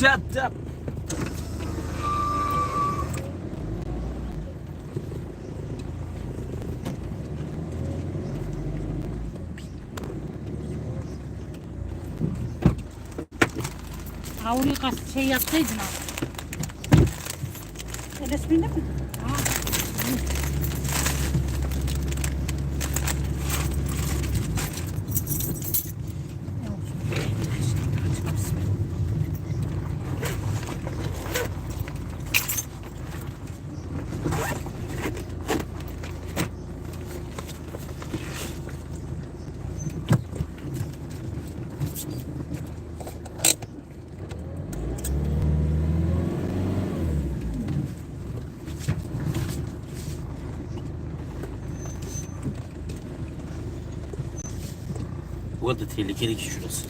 Çat çat. Ha oraya kaç şey yapsaydın abi. Resminde mi? Bu kadar tehlikeli ki şurası.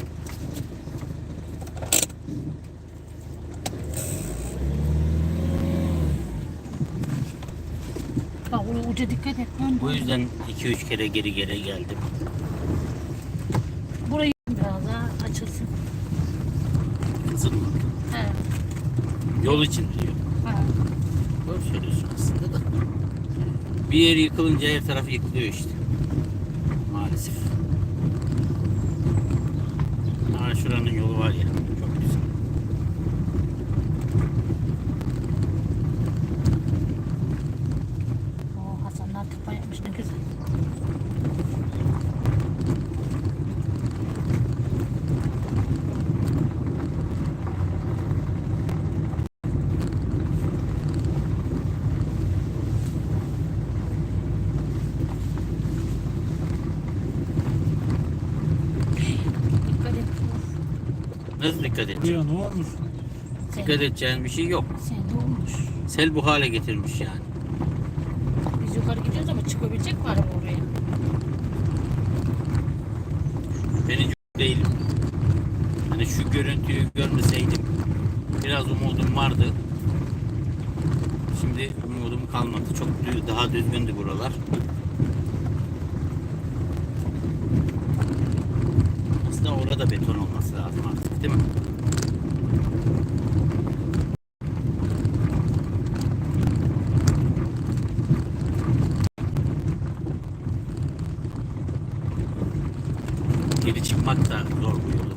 Bak uca dikkat et. Lan. Bu yüzden 2-3 kere geri geri geldim. Burayı biraz daha açılsın. Kızım He. yol için diyor. Ha. Doğru söylüyorsun aslında da. Bir yer yıkılınca her taraf yıkılıyor işte. Maalesef. вечора. Nasıl dikkat et? Ya ne olmuş? Dikkat edeceğin bir şey yok. sen de olmuş. Sel bu hale getirmiş yani. Biz yukarı gidiyoruz ama çıkabilecek var mı oraya? Ben hiç değilim. Hani şu görüntüyü görmeseydim biraz umudum vardı. Şimdi umudum kalmadı. Çok daha düzgündü buralar. Aslında orada beton olması lazım artık mi? Geri çıkmak da zor bu yolu.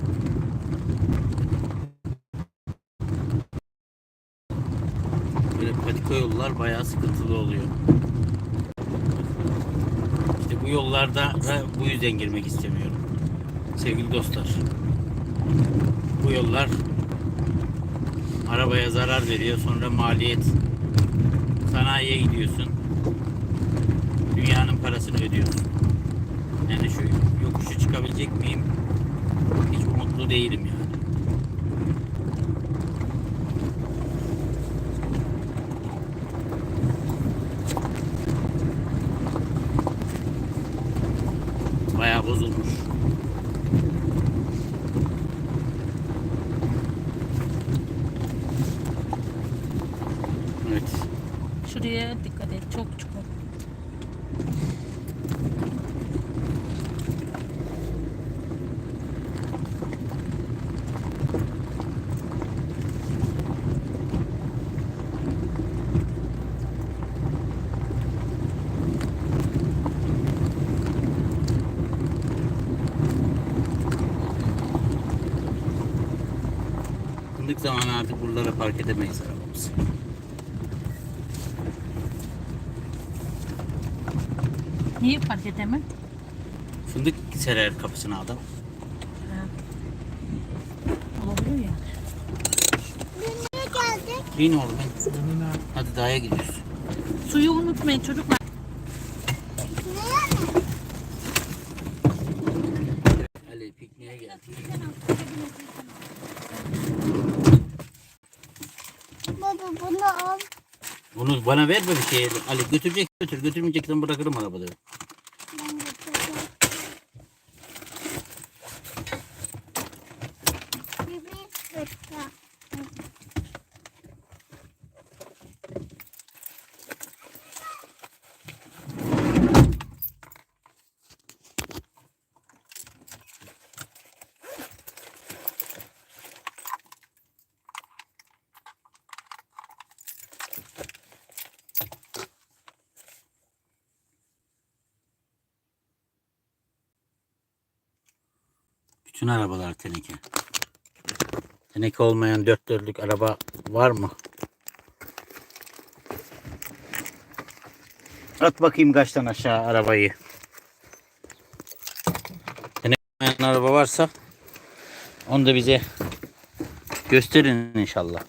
Böyle patika yollar bayağı sıkıntılı oluyor. İşte bu yollarda da bu yüzden girmek istemiyorum. Sevgili dostlar. Bu yollar arabaya zarar veriyor. Sonra maliyet sanayiye gidiyorsun. Dünyanın parasını ödüyorsun. Yani şu yokuşu çıkabilecek miyim? Hiç umutlu değilim yani. Bayağı bozulmuş. Evet. Şuraya dikkat et. Çok çukur. Fındık zamanı artık buralara park edemeyiz arabamızı. Niye fark edemem? Fındık serer kapısına adam. Olabilir ya. İn oğlum. in. Hadi dağa gidiyoruz. Suyu unutmayın çocuklar. Ali pikniğe geldik. Baba bunu al. Bunu bana verme bir şey. Ali götürecek götür. Götürmeyeceksen bırakırım arabada. Bütün arabalar teneke. Teneke olmayan dört dörtlük araba var mı? At bakayım kaçtan aşağı arabayı. Teneke olmayan araba varsa onu da bize gösterin inşallah.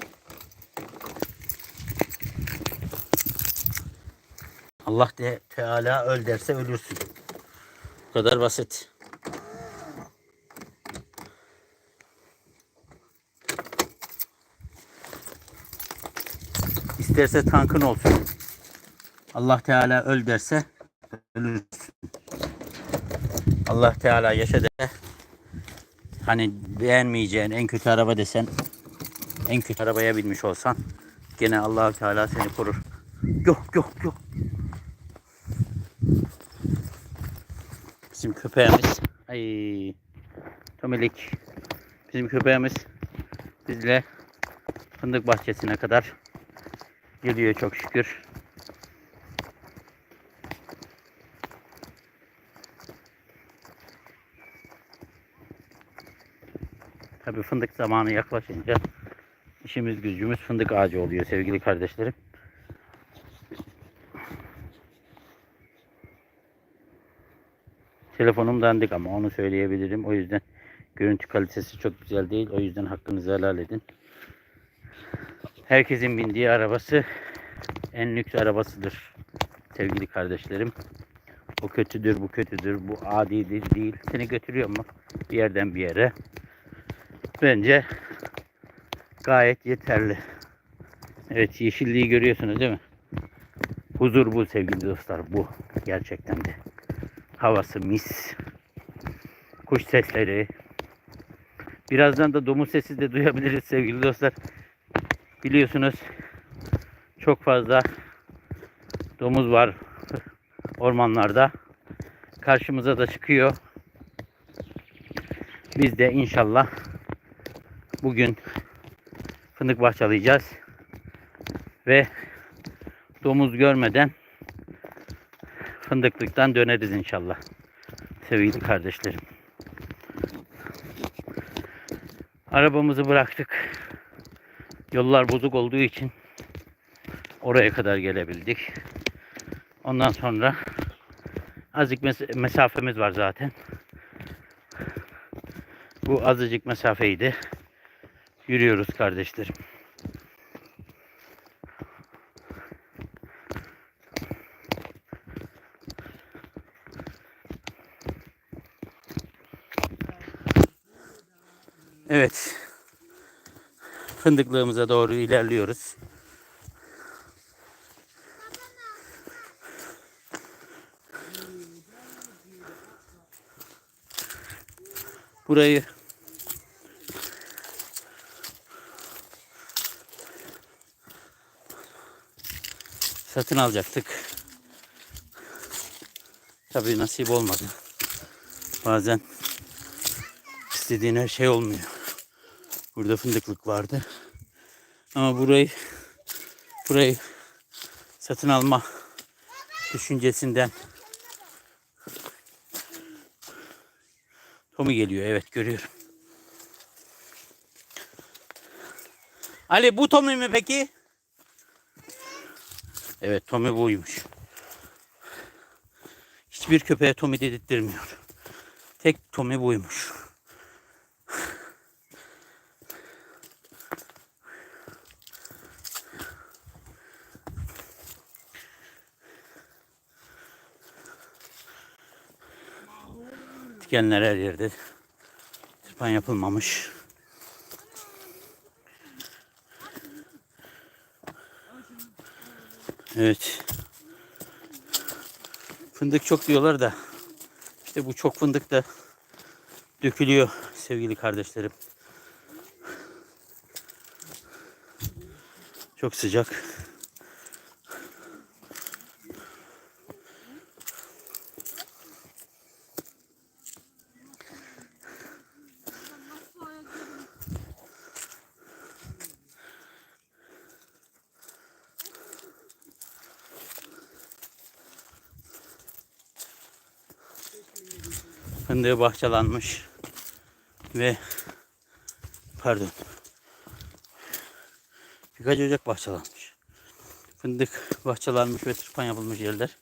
Allah de Teala öl derse ölürsün. Bu kadar basit. İsterse tankın olsun. Allah Teala öl derse ölürsün. Allah Teala yaşa de hani beğenmeyeceğin en kötü araba desen en kötü arabaya binmiş olsan gene Allah Teala seni korur. Yok yok yok. Bizim köpeğimiz ay Tomilik bizim köpeğimiz bizle fındık bahçesine kadar geliyor çok şükür. Tabii fındık zamanı yaklaşınca işimiz gücümüz fındık ağacı oluyor sevgili kardeşlerim. Telefonum dandik ama onu söyleyebilirim. O yüzden görüntü kalitesi çok güzel değil. O yüzden hakkınızı helal edin. Herkesin bindiği arabası en lüks arabasıdır sevgili kardeşlerim. O kötüdür, bu kötüdür, bu adidir değil. Seni götürüyor mu bir yerden bir yere? Bence gayet yeterli. Evet yeşilliği görüyorsunuz değil mi? Huzur bu sevgili dostlar bu gerçekten de. Havası mis. Kuş sesleri. Birazdan da domuz sesi de duyabiliriz sevgili dostlar. Biliyorsunuz çok fazla domuz var ormanlarda. Karşımıza da çıkıyor. Biz de inşallah bugün fındık bahçalayacağız. Ve domuz görmeden fındıklıktan döneriz inşallah. Sevgili kardeşlerim. Arabamızı bıraktık. Yollar bozuk olduğu için oraya kadar gelebildik. Ondan sonra azıcık mes- mesafemiz var zaten. Bu azıcık mesafeyi de yürüyoruz kardeşlerim. Evet. Fındıklığımıza doğru ilerliyoruz. Burayı satın alacaktık. Tabii nasip olmadı. Bazen istediğin her şey olmuyor. Burada fındıklık vardı. Ama burayı burayı satın alma düşüncesinden Tommy geliyor. Evet görüyorum. Ali bu Tommy mi peki? Evet Tommy buymuş. Hiçbir köpeğe Tommy dedirttirmiyor. Tek Tommy buymuş. Dikenler her yerde. Tırpan yapılmamış. Evet. Fındık çok diyorlar da işte bu çok fındık da dökülüyor sevgili kardeşlerim. Çok sıcak. Fındığı bahçelanmış. Ve pardon. Birkaç ocak bahçelanmış. Fındık bahçelanmış ve tırpan yapılmış yerler.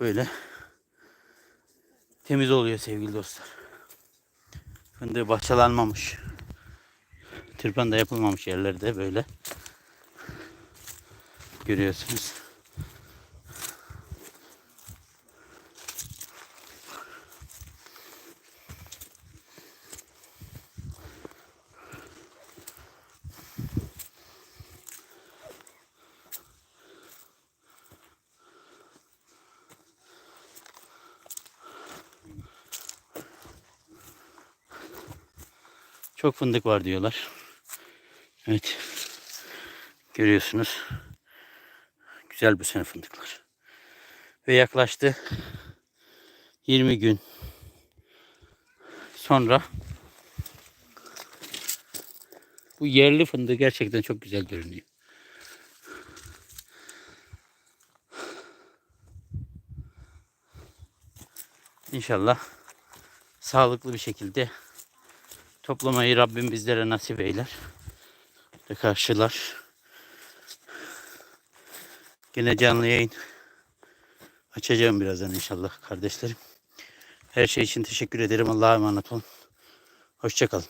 Böyle temiz oluyor sevgili dostlar. Fındığı bahçelanmamış. Tırpan da yapılmamış yerlerde böyle. Görüyorsunuz. Çok fındık var diyorlar. Evet. Görüyorsunuz. Güzel bu sene fındıklar. Ve yaklaştı 20 gün sonra bu yerli fındığı gerçekten çok güzel görünüyor. İnşallah sağlıklı bir şekilde toplamayı Rabbim bizlere nasip eyler. Ve karşılar. Yine canlı yayın açacağım birazdan inşallah kardeşlerim. Her şey için teşekkür ederim. Allah'a emanet olun. Hoşçakalın.